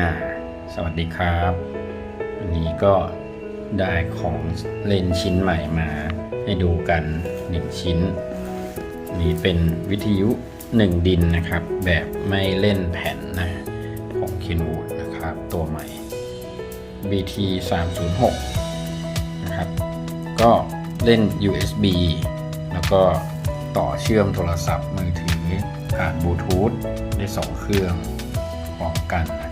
อ่าสวัสดีครับวันนี้ก็ได้ของเล่นชิ้นใหม่มาให้ดูกันหนึ่งชิ้น นี่เป็นวิทยุหนึ่งดินนะครับ แบบไม่เล่นแผ่นนะของ Kenwood นะครับ ตัวใหม่ BT 306นะครับ ก็เล่น USB แล้วก็ต่อเชื่อมโทรศัพท์มือถือผ่านบลูทูธได้ 2 เครื่องพร้อมกันนะ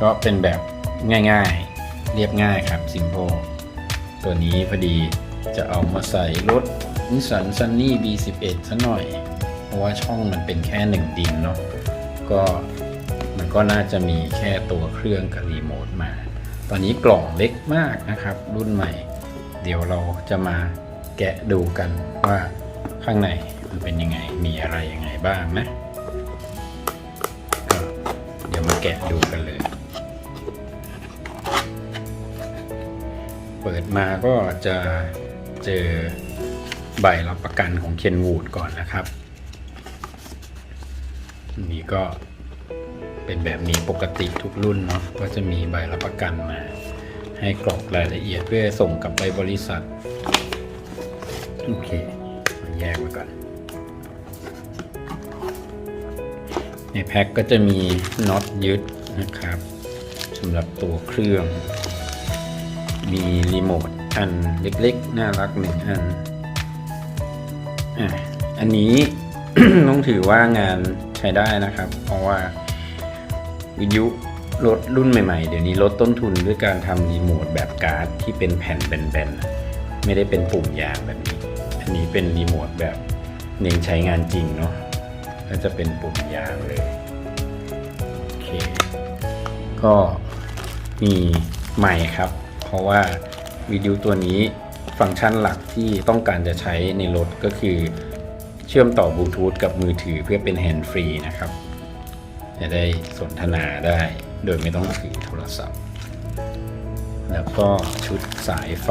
ก็เป็นแบบง่ายๆ เรียบง่ายครับ Simple ตัวนี้พอดีจะเอามาใส่รถนิสสันซันนี่ B11 ซะหน่อย เพราะว่าช่องมันเป็นแค่หนึ่งดินเนาะก็มันก็น่าจะมีแค่ตัวเครื่องกับรีโมทมา ตอนนี้กล่องเล็กมากนะครับ รุ่นใหม่ เดี๋ยวเราจะมาแกะดูกันว่าข้างในมันเป็นยังไง มีอะไรยังไงบ้างนะ เดี๋ยวมาแกะดูกันเลย เปิดมาก็จะเจอใบรับประกันของเคนวูดก่อนนะครับ นี่ก็เป็นแบบนี้ปกติทุกรุ่นเนาะก็จะมีใบรับประกันมา ให้กรอกรายละเอียดเพื่อส่งกลับไปบริษัท โอเคมาแยกมาก่อน ในแพ็คก็จะมีน็อตยึดนะครับสำหรับตัวเครื่อง มีรีโมทอันเล็กๆ น่ารักหนึ่งอันอะอันนี้ต้องถือว่างานใช้ได้นะครับ เพราะว่าวิทยุรถรุ่นใหม่ๆ เดี๋ยวนี้ลดต้นทุนด้วยการทำรีโมทแบบการ์ดที่เป็นแผ่นแบนๆ ไม่ได้เป็นปุ่มยางแบบนี้ อันนี้เป็นรีโมทแบบเน้นใช้งานจริงเนาะก็จะเป็นปุ่มยางเลยโอเค ก็มีใหม่ครับ เพราะว่าวิดีโอตัวนี้ฟังก์ชันหลักที่ต้องการจะใช้ในรถก็คือ เชื่อมต่อบลูทูธกับมือถือเพื่อเป็นแฮนด์ฟรีนะครับจะได้สนทนาได้โดยไม่ต้องถือโทรศัพท์แล้วก็ชุดสายไฟ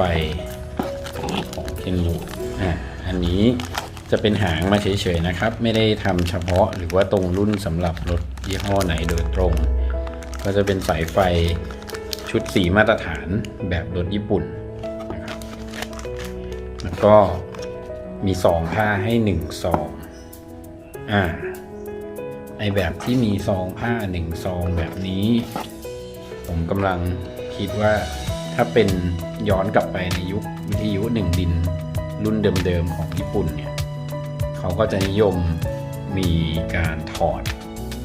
ของเคนวูอะอันนี้จะเป็นหางมาเฉยๆนะครับ ไม่ได้ทำเฉพาะหรือว่าตรงรุ่นสำหรับรถยี่ห้อไหนโดยตรง ก็จะเป็นสายไฟ ชุดสีมาตรฐานแบบรถญี่ปุ่นนะครับแล้วก็มีซองผ้าให้หนึ่งซองอ่าไอแบบที่มีซองผ้าหนึ่งซองแบบนี้ ผมกำลังคิดว่าถ้าเป็นย้อนกลับไปในยุควิทยุหนึ่งดินรุ่นเดิมๆของญี่ปุ่นเนี่ยเขาก็จะนิยมมีการถอด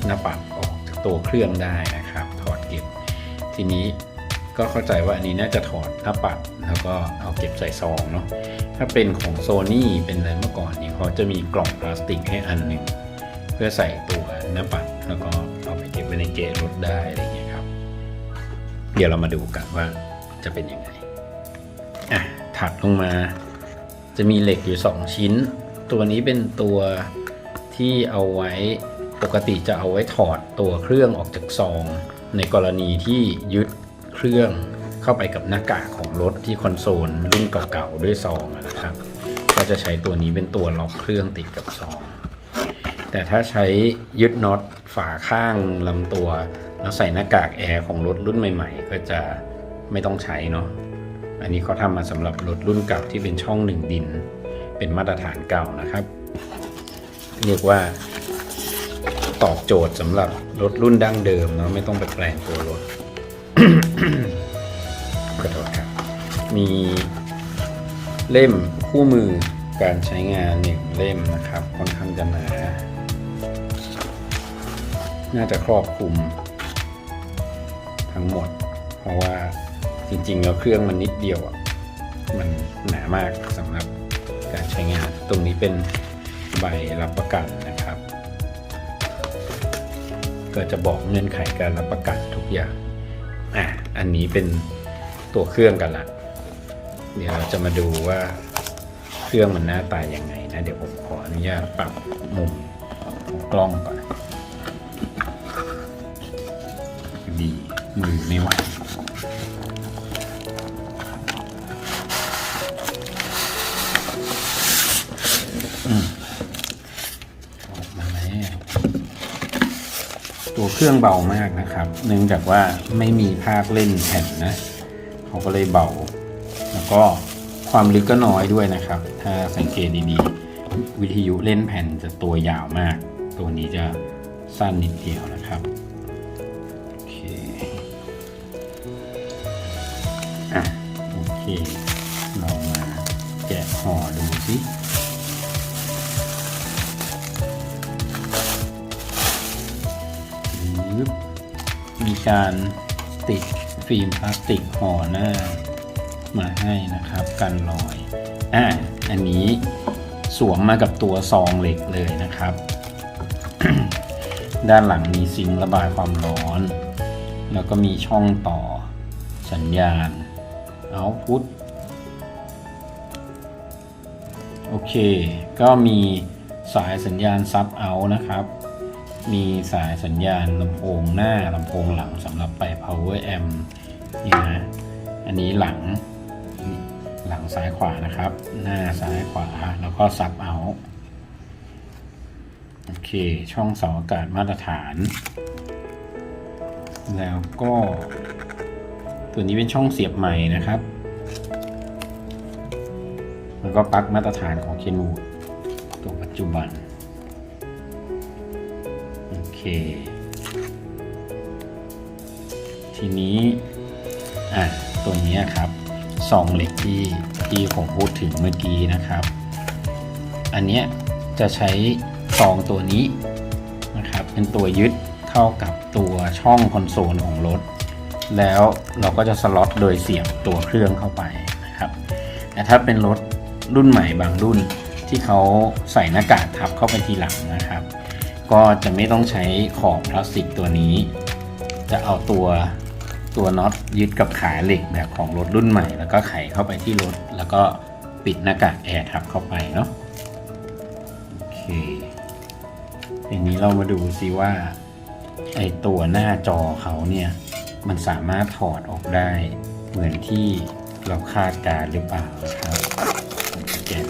หน้าปัดออกจากตัวเครื่องได้นะครับ ถอดเก็บทีนี้ ก็เข้าใจว่าอันนี้น่าจะถอดหน้าปัด แล้วก็เอาเก็บใส่ซองเนาะถ้าเป็นของโซนี่เป็นอะไรเมื่อก่อนนี้เขาจะมีกล่องพลาสติกให้อันหนึ่งเพื่อใส่ตัวหน้าปัด แล้วก็เอาไปเก็บไว้ในเกะรถได้อะไรเงี้ยครับ เดี๋ยวเรามาดูกันว่าจะเป็นยังไงอะถัดลงมา จะมีเหล็กอยู่ 2 ชิ้น ตัวนี้เป็นตัวที่เอาไว้ปกติจะเอาไว้ถอดตัวเครื่องออกจากซอง ในกรณีที่ยึด รื่องเข้าไปกับหน้ากากของรถที่คอนโซลรุ่นเก่าๆด้วยซองนะครับ ก็จะใช้ตัวนี้เป็นตัวล็อกเครื่องติดกับซอง แต่ถ้าใช้ยึดน็อตฝาข้างลำตัว แล้วใส่หน้ากากแอร์ของรถรุ่นใหม่ ๆ ก็จะไม่ต้องใช้เนาะอันนี้เขาทำมาสำหรับรถรุ่นเก่าที่เป็นช่องหนึ่งดิน เป็นมาตรฐานเก่านะครับ เรียกว่าตอบโจทย์สำหรับรถรุ่นดั้งเดิมเนาะไม่ต้องไปแปลงตัวรถ ขอโทษครับ มีเล่มคู่มือการใช้งานหนึ่งเล่มนะครับค่อนข้างจะหนา น่าจะครอบคลุม ทั้งหมด เพราะว่าจริงๆ แล้วเครื่องมันนิดเดียวอะ มันหนามากสำหรับการใช้งาน ตรงนี้เป็นใบรับประกันนะครับ ก็จะบอกเงื่อนไขการรับประกันทุกอย่าง อะอันนี้เป็นตัวเครื่องกันละ เดี๋ยวเราจะมาดูว่าเครื่องมันหน้าตายังไงนะ เดี๋ยวผมขออนุญาตปรับมุมของกล้องก่อน ดีมือไม่ไหว ตัวเครื่องเบามากนะครับ เนื่องจากว่าไม่มีภาคเล่นแผ่นนะเขาก็เลยเบา แล้วก็ความลึกก็น้อยด้วยนะครับ ถ้าสังเกตดีๆ วิทยุเล่นแผ่นจะตัวยาวมาก ตัวนี้จะสั้นนิดเดียวนะครับโอเคอะโอเค เรามาแกะห่อดูสิ มีการติดฟิล์มพลาสติกห่อหน้า มาให้นะครับกันรอยอ่าอันนี้สวมมากับตัวซองเหล็กเลยนะครับ ด้านหลังมีซิงค์ระบายความร้อน แล้วก็มีช่องต่อสัญญาณ output โอเค ก็มีสายสัญญาณซับเอานะครับ มีสายสัญญาณลำโพงหน้าลำโพงหลังสำหรับไป power amp นี่นะ อันนี้หลังหลังซ้ายขวานะครับ หน้าซ้ายขวาแล้วก็ซับเอาโอเค ช่องเสาอากาศมาตรฐาน แล้วก็ ตัวนี้เป็นช่องเสียบใหม่นะครับ แล้วก็ปลั๊กมาตรฐานของเคนูตัวปัจจุบัน ทีนี้อะตัวนี้ครับซองเหล็กที่ที่ผมพูดถึงเมื่อกี้นะครับ อันเนี้ยจะใช้ซองตัวนี้นะครับ เป็นตัวยึดเข้ากับตัวช่องคอนโซลของรถ แล้วเราก็จะสล็อตโดยเสียบตัวเครื่องเข้าไปนะครับแต่ถ้าเป็นรถรุ่นใหม่บางรุ่นที่เขาใส่หน้ากากทับเข้าไปทีหลังนะครับ ก็จะไม่ต้องใช้ขอบพลาสติกตัวนี้ จะเอาตัวตัวน็อตยึดกับขาเหล็กแบบของรถรุ่นใหม่ แล้วก็ไขเข้าไปที่รถ แล้วก็ปิดหน้ากากแอร์ทับเข้าไปเนาะโอเคทีนี้เรามาดูซิว่าไอตัวหน้าจอเขาเนี่ยมันสามารถถอดออกได้เหมือนที่เราคาดการหรือเปล่าครับแกะ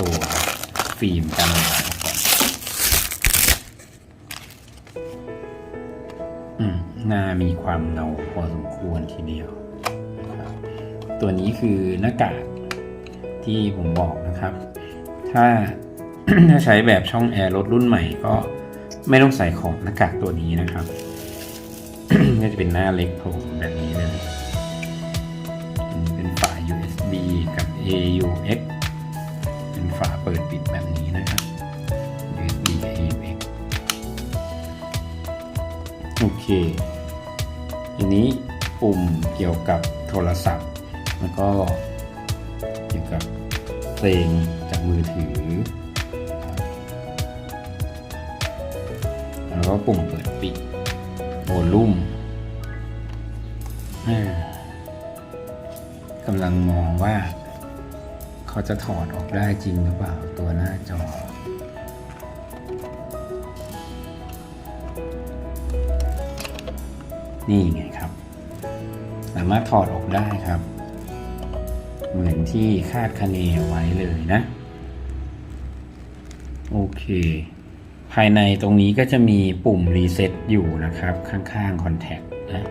ตัวฟิล์มกันรอยออกก่อนอืม หน้ามีความเงาพอสมควรทีเดียว ตัวนี้คือหน้ากากที่ผมบอกนะครับ ถ้าถ้าใช้แบบช่องแอร์รถรุ่นใหม่ก็ไม่ต้องใส่ขอบหน้ากากตัวนี้นะครับก็จะเป็นหน้าเล็กโผล่แบบนี้เลย เป็นฝา USB กับ AUX ปุ่มเกี่ยวกับโทรศัพท์ แล้วก็เกี่ยวกับเพลงจากมือถือ แล้วก็ปุ่มเปิดปิดโวลุ่มกำลังมองว่า เขาจะถอดออกได้จริงหรือเปล่าตัวหน้าจอนี่ไงครับามารถถอดออกได้ครับ เหมือนที่คาดคะเนไว้เลยนะ โอเค ภายในตรงนี้ก็จะมีปุ่มรีเซ็ตอยู่นะครับ ข้างๆ Contact นะ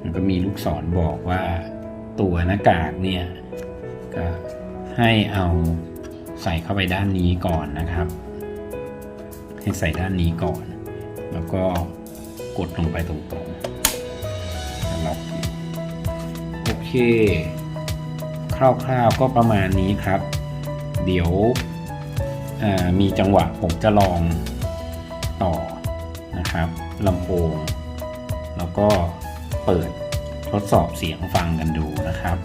มันก็มีลูกศรบอกว่าตัวหน้ากากเนี่ย ก็ให้เอาใส่เข้าไปด้านนี้ก่อนนะครับ ให้ใส่ด้านนี้ก่อน แล้วก็กดลงไปตรงๆ เค คร่าวๆก็ประมาณนี้ครับ เดี๋ยวมีจังหวะผมจะลองต่อนะครับลำโพง แล้วก็เปิดทดสอบเสียงฟังกันดูนะครับ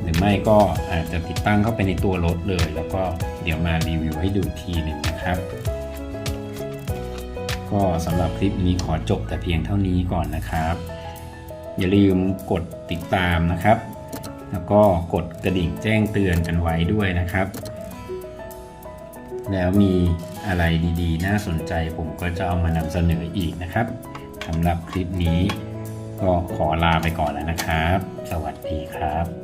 หรือไม่ก็อาจจะติดตั้งเข้าไปในตัวรถเลย แล้วก็เดี๋ยวมารีวิวให้ดูทีหนึ่งนะครับ ก็สำหรับคลิปนี้ขอจบแต่เพียงเท่านี้ก่อนนะครับ อย่าลืมกดติดตามนะครับ แล้วก็กดกระดิ่งแจ้งเตือนกันไว้ด้วยนะครับ แล้วมีอะไรดีๆ น่าสนใจผมก็จะเอามานำเสนออีกนะครับสำหรับคลิปนี้ก็ขอลาไปก่อนแล้วนะครับ สวัสดีครับ